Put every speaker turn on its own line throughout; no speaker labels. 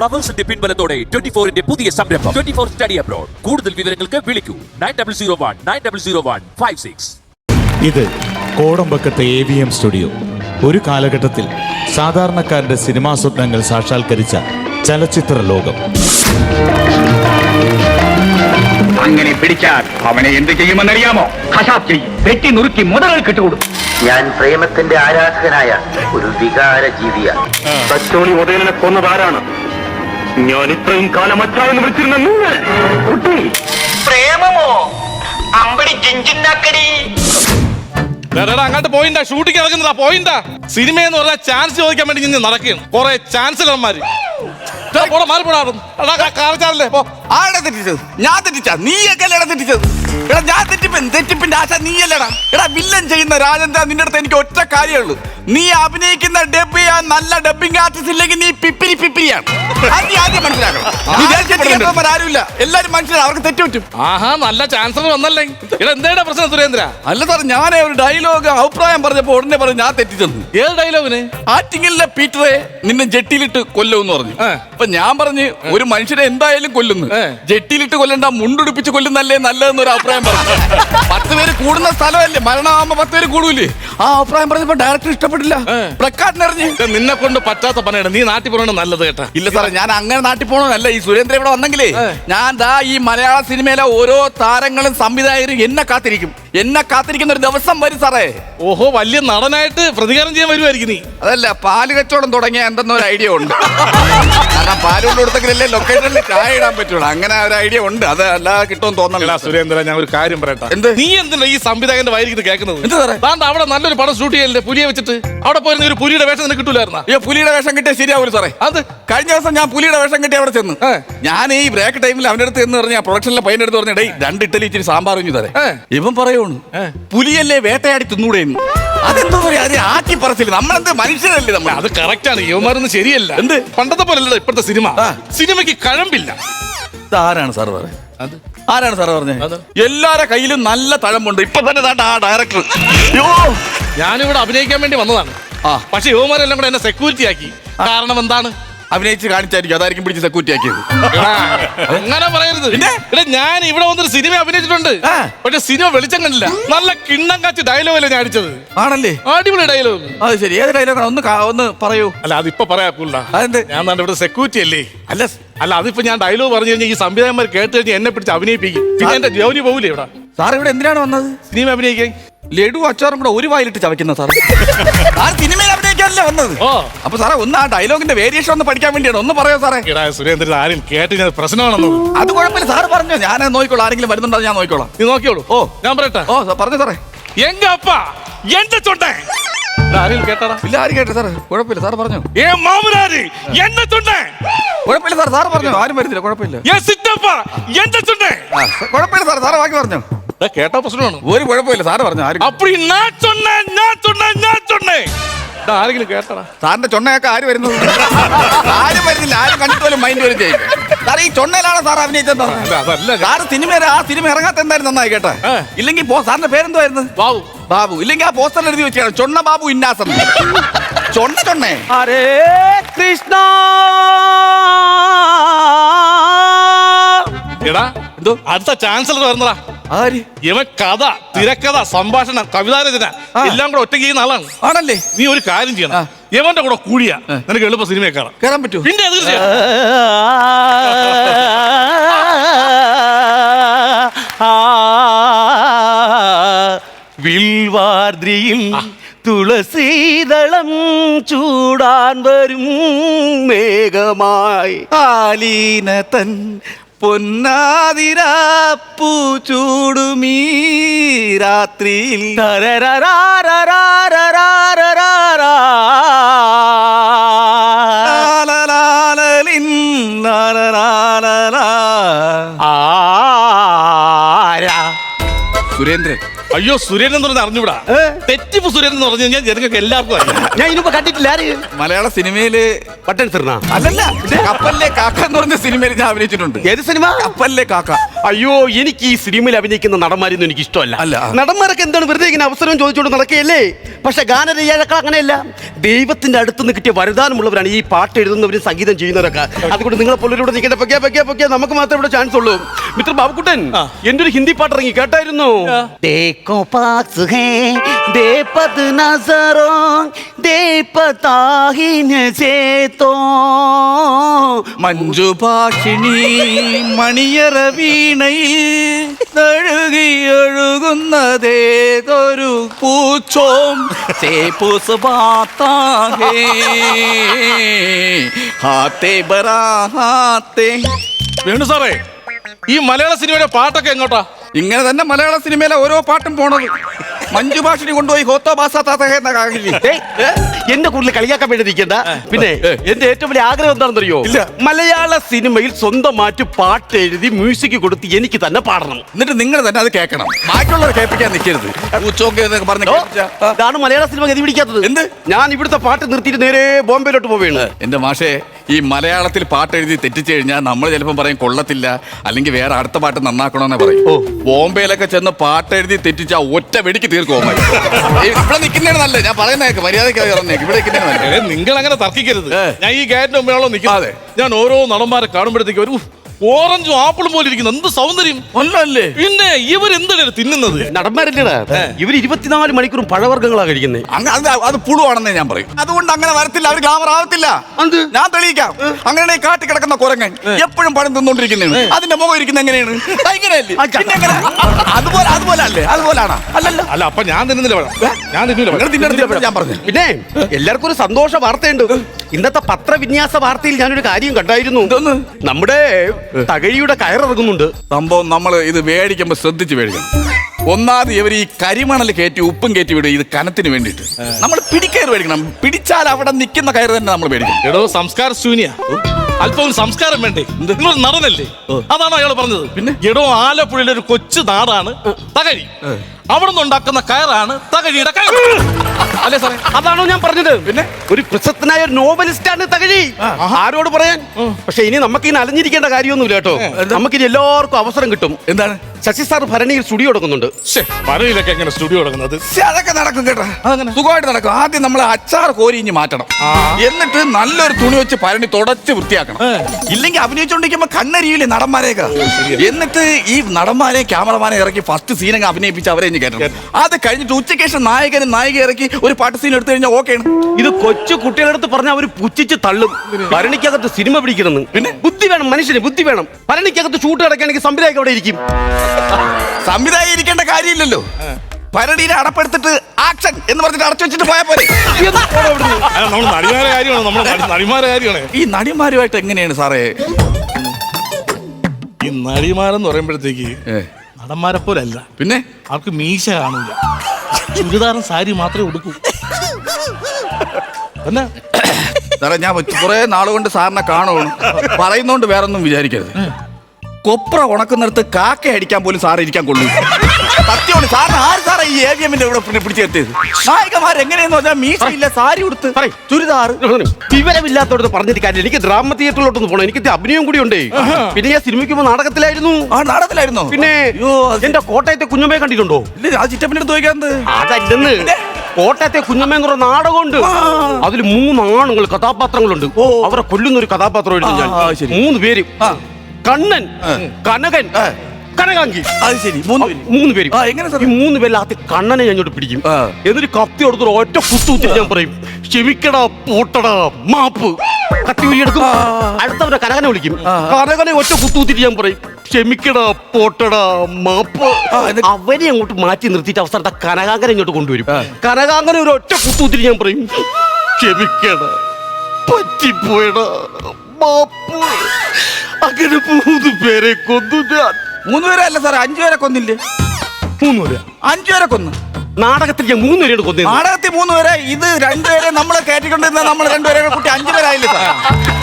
ഫ്ലവേഴ്സിന്റെ പിൻബലത്തോടെ twenty ഫോറിന്റെ പുതിയ സംരംഭം. ട്വന്റി ഫോർ സ്റ്റഡി അബ്രോഡ് കൂടുതൽ വിവരങ്ങൾക്ക് വിളിക്കൂ. Nine double zero one nine double zero one five six
ഇത് കോടമ്പക്കത്തെ എ വി എം സ്റ്റുഡിയോ ഒരു കാലഘട്ടത്തിൽ സാധാരണക്കാരന്റെ സിനിമാ സ്വപ്നങ്ങൾ സാക്ഷാത്കരിച്ച ചലച്ചിത്ര ലോകം.
അങ്ങനെ പിടിച്ചാൽ അവനെ എന്ത് ചെയ്യുമെന്നറിയാമോ? ഹസാബ് ചെയ്യും വെട്ടി നുറുക്കി മുതലുകൾ കിട്ടുകൊടുക്കും.
ഞാൻ പ്രേമത്തിന്റെ ആരാധകനായ ഒരു വികാര ജീവിയാണ്
ഉദയനെ കൊന്നതാരാണ് ഞാൻ ഇത്രയും കാലം അച്ചായെന്ന് വിളിച്ചിരുന്ന നിങ്ങൾ കുട്ടി.
പ്രേമമോ? അമ്പടി ജിഞ്ചിന്നാക്കടി.
എടാ അങ്ങോട്ട് പോയിന്റാ ഷൂട്ടിംഗ് ഇറങ്ങുന്നതാ പോയിന്റാ സിനിമ എന്ന് പറഞ്ഞാൽ ചാൻസ് ചോദിക്കാൻ വേണ്ടി നിന്ന് നടക്കുകയാണ്. കുറെ ചാൻസലർമാര് മാറി പോടാ കാണിച്ചാലല്ലേ പോ.
ആടെ തെറ്റിച്ചത്? ഞാൻ തെറ്റിച്ച? നീയൊക്കെയല്ലേടാ തെറ്റിച്ചത്? എടാ ഞാൻ തെറ്റിപ്പൻ തെറ്റിപ്പിന്റെ ആശ നീയല്ലടാ. എടാ വില്ലൻ ചെയ്യുന്ന രാജേന്ദ്ര നിന്റെ അടുത്ത് എനിക്ക് ഒറ്റ കാര്യമുള്ളൂ നീ അഭിനയിക്കുന്ന ഡബ് ചെയ്യാൻ നല്ല ഡബിംഗ് ആർട്ടിസ്റ്റ് ഇല്ലെങ്കിൽ നീ പിപ്പിരി പിപ്പിരിയാണ്. അത് നീ ആദ്യം മനസ്സിലാക്കണം. ആരുമില്ല എല്ലാരും മനുഷ്യരാണ് അവർക്ക് തെറ്റ് പറ്റും.
ആഹാ നല്ല ചാൻസലർ വന്നല്ലേ? എടാ എന്തേടാ പ്രശ്നം സുരേന്ദ്ര?
അല്ല സാർ ഞാൻ ഒരു ഡയലോഗ് അഭിപ്രായം പറഞ്ഞപ്പോ ഉടനെ പറഞ്ഞു ഞാൻ തെറ്റിച്ചെന്ന്
ഏത് ഡയലോഗിന്
ആറ്റിങ്ങലിലെ പീറ്ററെ നിന്നെ ജെട്ടിയിലിട്ട് കൊല്ലുമെന്ന് പറഞ്ഞു. അപ്പൊ ഞാൻ പറഞ്ഞു ഒരു മനുഷ്യരെ എന്തായാലും കൊല്ലുന്നു. ജെട്ടിയിലിട്ട് കൊല്ലണ്ട മുണ്ടുടിപ്പിച്ച് കൊല്ലുന്നല്ലേ നല്ലതെന്ന് ഒരു അഭിപ്രായം പറഞ്ഞു പത്ത് പേര് കൂടുന്ന സ്ഥലമല്ലേ? മരണമാകുമ്പോ പത്ത് പേര് കൂടൂലേ ആ അഭിപ്രായം പറഞ്ഞപ്പോ ഡയറക്ടർ ഇഷ്ടപ്പെട്ടില്ല. പ്രക്കാട്ടിനെറിഞ്ഞ്
ഇത് നിന്നെ കൊണ്ട് പറ്റാത്ത പണിയാണ്. നീ നാട്ടിൽ പോകണ നല്ലത് കേട്ടാ.
ഇല്ല സാറേ ഞാൻ അങ്ങനെ നാട്ടിൽ പോകണമെന്നല്ല ഈ സുരേന്ദ്രൻ ഇവിടെ വന്നെങ്കിലേ. ഞാൻ ദാ ഈ മലയാള സിനിമയിലെ ഓരോ താരങ്ങളും സംവിധായകരും എന്നെ കാത്തിരിക്കും. എന്നെ കാത്തിരിക്കുന്ന ഒരു ദിവസം വരും സാറേ.
ഓഹോ വലിയ നടനായിട്ട് പ്രതികാരം ചെയ്യാൻ വരുമായിരിക്കും നീ.
അതല്ല പാൽ കച്ചവടം തുടങ്ങിയ എന്തെന്ന ഒരു ഐഡിയ ഉണ്ട്. കാരണം പാൽ കൊണ്ട് കൊടുത്തെങ്കിലല്ലേ ലൊക്കേഷനിൽ ചായ ഇടാൻ പറ്റുള്ളൂ. അങ്ങനെ ഒരു ഐഡിയ ഉണ്ട്. അത് അല്ലാതെ കിട്ടുമെന്ന് തോന്നുന്നില്ല
സുരേന്ദ്ര ഞാൻ ഒരു കാര്യം പറയട്ടെ.
എന്ത്?
നീ എന്തിനാ ഈ സംവിധായകന്റെ വായിരിക്കുന്നത് കേൾക്കുന്നത്?
എന്താ സാറേ?
അവിടെ അവിടെ നല്ലൊരു പടം ഷൂട്ട് ചെയ്യലേ പുലിയെ വെച്ചിട്ട് അവിടെ പോയിരുന്ന ഒരു പുലിയുടെ വേഷം നിനക്ക് കിട്ടൂലായിരുന്നു?
ഈ പുലിയുടെ വേഷം കിട്ടിയ ശരിയാവൂല സാറേ.
അത്?
കഴിഞ്ഞ ദിവസം ഞാൻ പുലിയുടെ വേഷം കിട്ടി അവിടെ ചെന്ന്. ഞാൻ ഈ ബ്രേക്ക് ടൈമിൽ അവന്റെ അടുത്ത് എന്ന് പറഞ്ഞ പ്രൊഡക്ഷനിലെ പയ്യന്റെ അടുത്ത് പറഞ്ഞ ഡേ രണ്ട് ഇട്ടലി ഇച്ചിരി സാമ്പാർ കുഞ്ഞു തരേ. ഇവൻ
പറയുന്നു.
പുലിയല്ലേ വേട്ടയാടി തിന്നൂടെ അതെന്താ പറയാ അത് ആക്കി പറച്ചില്ല നമ്മളെന്ത് മനുഷ്യരല്ലേ നമ്മൾ
അത് കറക്റ്റ് ആണ്. യുവമാരൊന്നും ശരിയല്ല.
എന്ത്?
പണ്ടത്തെ പോലല്ല ഇപ്പോഴത്തെ സിനിമ. സിനിമയ്ക്ക് കഴമ്പില്ല.
ഇതാരാണ് സാർ
അത്?
ആരാണ് സാർ പറഞ്ഞത്? എല്ലാരെ കയ്യിലും നല്ല തഴമ്പുണ്ട്. ഇപ്പൊ തന്നെ ആ ഡയറക്ടർ യോ
ഞാനിവിടെ അഭിനയിക്കാൻ വേണ്ടി വന്നതാണ്.
ആ.
പക്ഷെ യുവമാരെല്ലാം കൂടെ എന്നെ സെക്യൂരിറ്റി ആക്കി. കാരണം എന്താണ്?
അഭിനയിച്ച് കാണിച്ചായിരിക്കും. അതായിരിക്കും പിടിച്ച് സെക്യൂരിറ്റി ആക്കിയത്.
അങ്ങനെ പറയരുത്. ഇവിടെ ഞാൻ ഇവിടെ വന്നൊരു സിനിമ അഭിനയിച്ചിട്ടുണ്ട്. പക്ഷെ സിനിമ വെളിച്ചം കണ്ടില്ല. നല്ല കിണ്ണം കാച്ച് ഡയലോഗ് അല്ലേ ഞാൻ അടിച്ചത്
ആണല്ലേ?
അടിപൊളി ഡയലോഗ്
അത് ശരി. ഏത് ഡയലോഗാണ് ഒന്ന് ഒന്ന് പറയൂ.
അല്ല അതിപ്പോ പറയാക്കൂല? ഞാൻ നല്ല ഇവിടെ സെക്യൂരിറ്റി അല്ലേ?
അല്ല.
അല്ല അതിപ്പോ ഞാൻ ഡയലോഗ് പറഞ്ഞു കഴിഞ്ഞാൽ ഈ സംവിധായകന്മാർ കേട്ട് കഴിഞ്ഞാൽ എന്നെ പിടിച്ച് അഭിനയിപ്പിക്കും. പിന്നെ എന്റെ ജോലി പോകില്ലേ ഇവിടെ?
സാർ ഇവിടെ എന്തിനാണ് വന്നത്?
സിനിമ അഭിനയിക്കാൻ.
ലഡു അച്ചാറും കൂടെ ഒരു വായിലിട്ട് ചവയ്ക്കുന്ന സാറേ. ആ സിനിമയിൽ അഭിനയിക്കാനല്ലേ വന്നത്?
ഓ.
അപ്പൊ സാറേ ഒന്ന് ആ ഡയലോഗിന്റെ വേരിയേഷൻ ഒന്ന് പഠിക്കാൻ വേണ്ടിയാണ്. ഒന്ന് പറയോ സാറേ?
എടാ സുരേന്ദ്രൻ ആരും കേട്ട് ഞാൻ പ്രശ്നമാണെന്ന്
അത് കുഴപ്പമില്ല. സാർ പറഞ്ഞോ. ഞാൻ നോക്കിക്കോളാം. ആരെങ്കിലും വരുന്നുണ്ടോ ഞാൻ നോക്കിക്കോളാം.
നീ നോക്കിയോളൂ.
ഓ.
ഞാൻ പറയട്ടെ?
ഓ പറഞ്ഞു സാറേ.
എങ്ക അപ്പ എന്റെ ചൊണ്ടേ. ആരെങ്കിലും കേട്ടടാ?
ഇല്ല ആരും കേട്ടെ സാർ കുഴപ്പമില്ല. സാർ പറഞ്ഞു.
ഏ മാമനാര്? എന്റെ ചൊണ്ടേ.
കുഴപ്പമില്ല സാർ സാർ പറഞ്ഞു. ആരും വരുന്നില്ല. കുഴപ്പമില്ല.
ഏ സിറ്റപ്പ എന്റെ ചൊണ്ടേ.
ആ, കുഴപ്പമില്ല സാർ സാറ് ബാക്കി പറഞ്ഞു.
കേട്ടാ പ്രശ്നമാണ്.
ഒരു കുഴപ്പമില്ല. സാറ് പറഞ്ഞു ആരും
അപ്പടി ഞാൻ ചൊണ്ണേ ഞാൻ ചൊണ്ണേ ഞാൻ ചൊണ്ണേ എടാ, ആരെങ്കിലും കേട്ടടാ.
സാറിന്റെ ചൊണ്ണയൊക്കെ ആര് വരുന്നത്? ആരും വരുന്നില്ല. ആരും കണ്ടിട്ട് പോലും മൈൻഡ് വരും ചെയ്യും സാർ ഈ ചൊണ്ണയിലാണ് സാർ അഭിനയിച്ചത്
അല്ല, അതല്ല. ഞാൻ-
സിനിമ ആ സിനിമ ഇറങ്ങാത്ത എന്തായാലും നന്നായി കേട്ടെ.
ഏ.
ഇല്ലെങ്കിൽ പോ- സാറിന്റെ പേരെന്തുവായിരുന്നു
ബാബു.
ബാബു. ഇല്ലെങ്കിൽ ആ പോസ്റ്ററിൽ എഴുതി വെച്ചാണ് ചൊണ്ണ ബാബു ഇന്നാസം ചൊണ്ണ ചൊണ്ണേ
ഹരേ കൃഷ്ണ.
എടാ എന്തോ? അടുത്ത ചാൻസലർ വരുന്നടാ
ആര്?
ഇവൻ കഥ തിരക്കഥ സംഭാഷണം കവിതാരചന. എല്ലാം കൂടെ ഒറ്റ ചെയ്യുന്ന ആളാണ്.
ആണല്ലേ?
നീ ഒരു കാര്യം ചെയ്യണം. ഇവന്റെ കൂടെ കൂടിയ നിനക്ക് എളുപ്പ സിനിമയെ കാണാം
കയറാൻ പറ്റൂ.
പിന്നെ
വിൽവാർദ്രിയിൽ തുളസീതളം ചൂടാൻ വരും മേഘമായി.
ആലീനതൻ പൊന്നാതിരാപ്പൂ ചൂടുമീ രാത്രിയിൽ. സുരേന്ദ്രൻ.
അയ്യോ സുരേൻ എന്ന് പറഞ്ഞാൽ അറിഞ്ഞൂടാ.
ഏ?
തെറ്റിപ്പ് സുരേൻ എന്ന് പറഞ്ഞു കഴിഞ്ഞാൽ ജനങ്ങൾക്ക് എല്ലാവർക്കും അറിയാം.
ഞാൻ ഇനിയിപ്പോ കണ്ടിട്ടില്ല ആര്?
മലയാള സിനിമയിൽ പട്ടൻ
പട്ടെടുത്തിരുന്നാ
അല്ലല്ല കപ്പലിലെ കാക്ക എന്ന് പറഞ്ഞ സിനിമയിൽ ഞാൻ അഭിനയിച്ചിട്ടുണ്ട്.
ഏത് സിനിമ?
കപ്പലിലെ കാക്ക.
അയ്യോ എനിക്ക് ഈ സിനിമയിൽ അഭിനയിക്കുന്ന നടന്മാരൊന്നും എനിക്ക് ഇഷ്ടമല്ല.
അല്ല.
നടന്മാരൊക്കെ എന്താണ് വെറുതെ ഇങ്ങനെ അവസരം ചോദിച്ചുകൊണ്ട് നടക്കുകയല്ലേ? പക്ഷെ ഗാനരചയിതാക്കൾ അങ്ങനെയല്ല. ദൈവത്തിന്റെ അടുത്ത് നിന്ന് കിട്ടിയ വരദാനമുള്ളവരാണ് ഈ പാട്ട് എഴുതുന്നവരും സംഗീതം ചെയ്യുന്നവരൊക്കെ. അതുകൊണ്ട് നിങ്ങളെ പൊല്ലൂടെ നിൽക്കേണ്ട പൊക്കെ പൊക്കെ പൊക്കെ നമുക്ക് മാത്രമേ ഇവിടെ ചാൻസ് ഉള്ളൂ. മിസ്റ്റർ ബാബുക്കുട്ടൻ എന്റെ ഒരു ഹിന്ദി പാട്ട് ഇറങ്ങി കേട്ടായിരുന്നു? देखो पास है दे पद नजरों दे पता ही से तो
മഞ്ജു ഭാഷിണി മണിയറ വീണയിൽ തഴുകി ഒഴുകുന്നതേതൊരു പൂച്ചോം ചേപ്പൂസ് ബാത്താഹേ ഹാത്തേ ബറാ ഹാത്തേ
വേണു സാറേ ഈ മലയാള സിനിമയുടെ പാട്ടൊക്കെ എങ്ങോട്ടാ?
ഇങ്ങനെ തന്നെ മലയാള സിനിമയിലെ ഓരോ പാട്ടും പോണത്. മഞ്ജു ഭാഷിണി കൊണ്ടുപോയി ഹോത്തോ ബാസാത്താത്തേ എന്ന
എന്നെ കൂടുതൽ കളിയാക്കാൻ വേണ്ടി നിൽക്കണ്ട പിന്നെ എന്റെ ഏറ്റവും വലിയ ആഗ്രഹം എന്താണെന്നറിയോ? മലയാള സിനിമയിൽ സ്വന്തമായിട്ട് പാട്ട് എഴുതി മ്യൂസിക് കൊടുത്ത് എനിക്ക് തന്നെ പാടണം.
എന്നിട്ട് നിങ്ങൾ തന്നെ അത് കേൾക്കണം. ബാക്കിയുള്ളവർ കേൾപ്പിക്കാൻ നിൽക്കരുത്.
ഇതാണ് മലയാള സിനിമ ഗതി പിടിക്കാത്തത്.
എന്ത്?
ഞാൻ ഇവിടുത്തെ പാട്ട് നിർത്തിയിട്ട് നേരെ ബോംബെയിലോട്ട് പോവുകയാണ്.
എന്റെ മാഷേ ഈ മലയാളത്തിൽ പാട്ട് എഴുതി തെറ്റിച്ചു കഴിഞ്ഞാൽ നമ്മൾ ചിലപ്പോൾ പറയും കൊള്ളത്തില്ല അല്ലെങ്കിൽ വേറെ അടുത്ത പാട്ട് നന്നാക്കണമെന്ന് പറയും.
ഓ.
ബോംബെയിലൊക്കെ ചെന്ന് പാട്ട് എഴുതി തെറ്റിച്ചാൽ ഒറ്റ വെടിക്ക് തീർക്കും ഇവിടെ നിൽക്കുന്നതാണ് നല്ലത്. ഞാൻ പറയുന്നേക്ക് മര്യാദയ്ക്ക് ഇറങ്ങി
നിങ്ങൾ അങ്ങനെ തർക്കിക്കരുത്. ഞാൻ ഈ ഗേറ്റിന് മുമ്പിലാണല്ലോ. നിൽക്കുന്നത്. ഞാൻ ഓരോ നടന്മാരെ കാണുമ്പോഴത്തേക്ക് ഒരു ഓറഞ്ചും ആപ്പിളും പോലെ ഇരിക്കുന്നു. എന്ത് സൗന്ദര്യം?
ഒന്നല്ലേ?
പിന്നെ ഇവർ എന്താണ് തിന്നുന്നത്?
നടന്മാരല്ലേ ഇവർ ഇരുപത്തിനാല് മണിക്കൂറും പഴവർഗങ്ങളാ കഴിക്കുന്നത്
അങ്ങ അത് അത് പുളുവാണെന്നേ ഞാൻ പറയും. അതുകൊണ്ട് അങ്ങനെ വരത്തില്ല അവർ ഗ്ലാമർ ആവത്തില്ല? ഞാൻ തെളിയിക്കാം. അങ്ങനെ കാട്ടി കിടക്കുന്ന കുരങ്ങൻ എപ്പോഴും പഴം തിന്നോണ്ടിരിക്കുന്നതാണ് അതിന്റെ മുഖം ഇരിക്കുന്ന എങ്ങനെയാണ്? ആ, ഇങ്ങനെയല്ലേ പിന്നെ എങ്ങനെ? അതുപോലെ അതുപോലെ അല്ലേ? അതുപോലാണോ? അല്ലല്ലോ.
അല്ല അപ്പൊ ഞാൻ തിന്നുന്നില്ല പഴം. ഞാൻ തിന്നില്ല
നിങ്ങൾ
പഴം
ഞാൻ പറഞ്ഞു.
പിന്നെ എല്ലാവർക്കും ഒരു സന്തോഷ വാർത്തയുണ്ട്. ഇന്നത്തെ പത്രവിന്യാസ വാർത്തയിൽ ഞാനൊരു കാര്യം കണ്ടായിരുന്നു. നമ്മുടെ തകഴിയുടെ കയറിറങ്ങുന്നുണ്ട്.
സംഭവം നമ്മൾ ഇത് മേടിക്കുമ്പോൾ ശ്രദ്ധിച്ച് മേടിക്കണം. ഒന്നാമത് ഇവർ ഈ കരിമണൽ കയറ്റി ഉപ്പും കയറ്റി വിടും ഇത് കനത്തിന് വേണ്ടിയിട്ട്. നമ്മൾ പിടിക്കയർ മേടിക്കണം. പിടിച്ചാൽ അവിടെ നിൽക്കുന്ന കയറ് തന്നെ നമ്മൾ മേടിക്കണം.
എടോ സംസ്കാര ശൂന്യ. അല്പം സംസ്കാരം വേണ്ടേ? നിങ്ങൾ നടന്നല്ലേ? അതാണോ അയാൾ പറഞ്ഞത്?
പിന്നെ?
എടോ ആലപ്പുഴയിലെ ഒരു കൊച്ചു നാടാണ് തകഴി. അവിടെ നിന്നുണ്ടാക്കുന്ന കയറാണ് തകഴിയുടെ കയർ. അല്ലേ സാറേ?
അതാണോ ഞാൻ പറഞ്ഞത്. പിന്നെ? ഒരു പ്രശസ്തനായ നോവലിസ്റ്റ് ആണ് തകഴി ആരോട് പറയാൻ? പക്ഷെ ഇനി നമുക്ക് ഇനി അലഞ്ഞിരിക്കേണ്ട കാര്യമൊന്നുമില്ല കേട്ടോ. നമുക്കിനി എല്ലാവർക്കും അവസരം കിട്ടും.
എന്താണ്?
ശശി സാർ ഭരണിയിൽ സ്റ്റുഡിയോ എടുക്കുന്നുണ്ട്.
ശ്ശേ, പരയിലൊക്കെ എങ്ങനെ സ്റ്റുഡിയോ എടുക്കുന്നത്?
ശ്ശെ, അതൊക്കെ നടക്കും കേട്ടോ. സുഖമായിട്ട് നടക്കും. ആദ്യം നമ്മൾ അച്ചാർ കോരി ഇഞ്ഞ് മാറ്റണം. എന്നിട്ട് നല്ലൊരു തുണി വെച്ച് പരണി തുടച്ച് വൃത്തിയാക്കണം. ഇല്ലെങ്കിൽ അഭിനയിച്ചോണ്ടിരിക്കുമ്പോ കണ്ണരിയില്ലേ നടന്മാരെയൊക്കെ? എന്നിട്ട് ഈ നടന്മാരെ ക്യാമറമാനെ ഇറക്കി ഫസ്റ്റ് സീനൊക്കെ അഭിനയിപ്പിച്ച് അവരെ ഇനി കയറ്റണം അത് കഴിഞ്ഞിട്ട് ഉച്ചയ്ക്ക് ശേഷം നായകനും നായിക ഇറക്കി ഒരു പാട്ട് സീൻ എടുത്തു കഴിഞ്ഞാൽ ഓക്കെയാണ്
ഇത് കൊച്ചു കുട്ടികളെടുത്ത് പറഞ്ഞാൽ അവർ പുച്ഛിച്ച് തള്ളും. ഭരണിക്കകത്ത് സിനിമ പിടിക്കണമെന്ന്. പിന്നെ? ബുദ്ധി വേണം മനുഷ്യന് ബുദ്ധി വേണം. ഭരണിക്കകത്ത് ഷൂട്ട് കിടക്കുകയാണെങ്കിൽ സംവിധായകം അവിടെ ഇരിക്കും.
സംവിധായകം ഇരിക്കേണ്ട കാര്യമില്ലല്ലോ. പരടിയിൽ അടപ്പെടുത്തിട്ട് ആക്ഷൻ എന്ന് പറഞ്ഞിട്ട് അടച്ചു വെച്ചിട്ട് പോയാൽ പോരെ.
നമ്മൾ നടിമാരെ കാര്യമാണ് നമ്മൾ നടിമാരെ കാര്യമാണ്.
ഈ നടിമാരുമായിട്ട് എങ്ങനെയാണ് സാറേ?
ഈ നടിമാരെന്ന് പറയുമ്പോഴത്തേക്ക് നടന്മാരെ പോലെ അല്ല
പിന്നെ?
അവർക്ക് മീശ കാണില്ല ചുരിദാറും സാരി മാത്രമേ ഉടുക്കൂ. എന്നാ
സാറേ ഞാൻ കുറെ നാളുകൊണ്ട് സാറിനെ കാണുകയാണ്. പറയുന്നോണ്ട് വേറൊന്നും വിചാരിക്കരുത്. കൊപ്ര ഉണക്കുന്നിടത്ത് കാക്ക അടിക്കാൻ പോലും സാറ് ഇരിക്കാൻ കൊള്ളൂ. സത്യമാണ്. സാറിന് ആര് സാറേ ഈ എ വി എമ്മിന്റെ ഇവിടെ പിന്നെ പിടിച്ചെത്തിയത് നായികമാർ എങ്ങനെയെന്ന് പറഞ്ഞാൽ മീശയില്ല സാരി ഉടുത്ത്
പറയ്.
ചുരിദാർ
വിവരമില്ലാത്തവരുടെ പറഞ്ഞിട്ട് കാര്യം എനിക്ക് ഡ്രാമ തിയേറ്ററിലോട്ടൊന്ന് പോകണം എനിക്ക് അഭിനയം കൂടി ഉണ്ട്. പിന്നെ ഞാൻ സിനിമയ്ക്ക് പോകുമ്പോൾ നാടകത്തിലായിരുന്നു.
ആ നാടകത്തിലായിരുന്നോ.
പിന്നെ
അയ്യോ അത്
എന്റെ കോട്ടയത്തെ കുഞ്ഞമ്മയെ കണ്ടിട്ടുണ്ടോ?
ഇല്ല ആ ചിറ്റപ്പിന്റെ അടുത്ത് ചോദിക്കാന്ത്
അതല്ലെന്ന് കോട്ടയത്തെ കുഞ്ഞമ്മ എന്ന് പറഞ്ഞ നാടകമുണ്ട്. അതിൽ മൂന്ന് ആണുങ്ങൾ കഥാപാത്രങ്ങളുണ്ട് അവരെ കൊല്ലുന്ന ഒരു കഥാപാത്രം എഴുതി
ആ, ശരി.
മൂന്ന് പേര്. കണ്ണൻ കനകൻ. കനകാങ്കി
അത് ശരി മൂന്ന് പേര്.
മൂന്ന് പേര്.
എങ്ങനെ?
ഈ മൂന്ന് പേരിൽ ആദ്യം കണ്ണനെ ഞാൻ ഇങ്ങോട്ട് പിടിക്കും.
എന്നൊരു
എന്നിട്ട് കത്തി കൊടുത്തൊരു ഒറ്റ കുത്തുകുത്തിട്ട് ഞാൻ പറയും ക്ഷമിക്കടാ പൂട്ടടാ മാപ്പ്. കത്തി ഉരിയെടുക്കും അടുത്തവരെ കനകനെ വിളിക്കും. കനകനെ ഒറ്റ കുത്തുകുത്തിട്ട് ഞാൻ പറയും ക്ഷമിക്കടാ പോട്ടടാ മാപ്പ്? അവനെ അങ്ങോട്ട് മാറ്റി നിർത്തിയിട്ട് അവസാനത്തെ കനകാങ്കനെ ഇങ്ങോട്ട് കൊണ്ടുവരും. കനകാങ്കനെ ഒരു ഒറ്റ കുത്തുകുത്തിട്ട് ഞാൻ പറയും ക്ഷമിക്കടാ പറ്റിപ്പോയടാ മാപ്പ്. അങ്ങനെ മൂന്ന് പേരെ കൊന്നു ഞാൻ.
മൂന്ന് പേരെ അല്ല സാറേ അഞ്ചു പേരെ കൊന്നില്ലേ?
മൂന്ന് പേരെ.
അഞ്ചു പേരെ കൊന്നു.
നാടകത്തിൽ ഞാൻ മൂന്ന് പേരെയാണ് കൊന്നു.
നാടകത്തിൽ മൂന്ന് പേരെ ഇത് രണ്ടുപേരെ നമ്മളെ കയറ്റിക്കൊണ്ടിരുന്ന നമ്മൾ രണ്ടുപേരെ കുട്ടി അഞ്ചു പേരായില്ലേ സാർ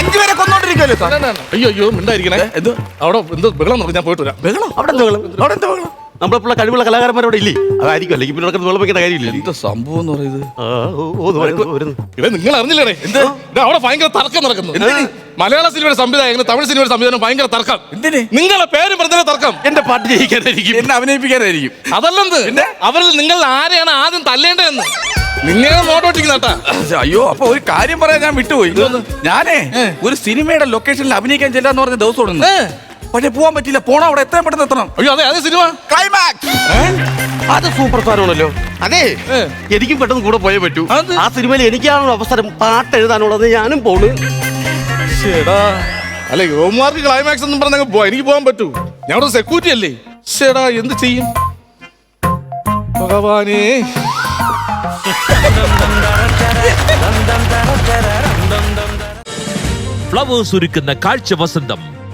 അഞ്ചു പേരെ കൊന്നോണ്ടിരിക്കുമല്ലോ സാർ
അയ്യോ അയ്യോ മിണ്ടായിരിക്കണേ.
എന്ത്
അവിടെ എന്ത് ബഹളം നോക്കി ഞാൻ പോയിട്ട് വരാം.
ബഹളം? അവിടെ എന്ത് ബഹളം? അവിടെ എന്ത് ബഹളം?
നമ്മളിപ്പോൾ കഴിവുള്ള കലാകാരന്മാരോടെ ഇല്ലേ? അതായിരിക്കും. അല്ലെങ്കിൽ പിന്നെ നടക്കുന്ന വിളമ്പിക്കേണ്ട കാര്യമില്ല?
എന്താ സംഭവം എന്ന് പറയുന്നത്.
ഇവ നിങ്ങൾ അറിഞ്ഞില്ലേ എന്ത്? അവിടെ ഭയങ്കര തർക്കം നടക്കുന്നു? മലയാള സിനിമയുടെ സംവിധായകന് തമിഴ് സിനിമയുടെ സംവിധാനം ഭയങ്കര തർക്കം.
എന്തിന്?
നിങ്ങളെ പേരും പറഞ്ഞ തർക്കം.
എന്റെ പാട്ട് ജയിക്കാനായിരിക്കും.
എന്നെ അഭിനയിപ്പിക്കാനായിരിക്കും.
അതല്ലെന്ത്? അവരിൽ നിങ്ങൾ ആരെയാണ് ആദ്യം തല്ലേണ്ടതെന്ന്? നിങ്ങളെ നോട്ടോട്ടിക്കുന്നട്ടാ
അയ്യോ അപ്പൊ ഒരു കാര്യം പറയാൻ ഞാൻ വിട്ടുപോയി. ഞാനേ ഒരു സിനിമയുടെ ലൊക്കേഷനിൽ അഭിനയിക്കാൻ ചെല്ലാന്ന് പറഞ്ഞ ദിവസം. പക്ഷെ പോവാൻ പറ്റില്ല പോണം അവിടെ. എത്രയും പെട്ടെന്ന് എത്തണം.
അയ്യോ അതെ അതെ സിനിമ.
ക്ലൈമാക്സ്
അത് സൂപ്പർ സാധനമാണല്ലോ. അതെ. എനിക്കും പെട്ടെന്ന് കൂടെ പോയേ പറ്റൂ. ആ സിനിമയിൽ എനിക്കാണല്ലോ അവസരം പാട്ട് എഴുതാനുള്ളത് ഞാനും പോണ്.
ശേടാ അല്ല യോമാർക്ക് ക്ലൈമാക്സ് ഒന്നും പറഞ്ഞ പോവാ. എനിക്ക് പോകാൻ പറ്റൂ. ഞാൻ ഒരു സെക്യൂരിറ്റി അല്ലേ? ശേടാ എന്ത് ചെയ്യും? ഭഗവാനേ.
ഫ്ലവേഴ്സ് ഒരുക്കുന്ന കാഴ്ച വസന്തം.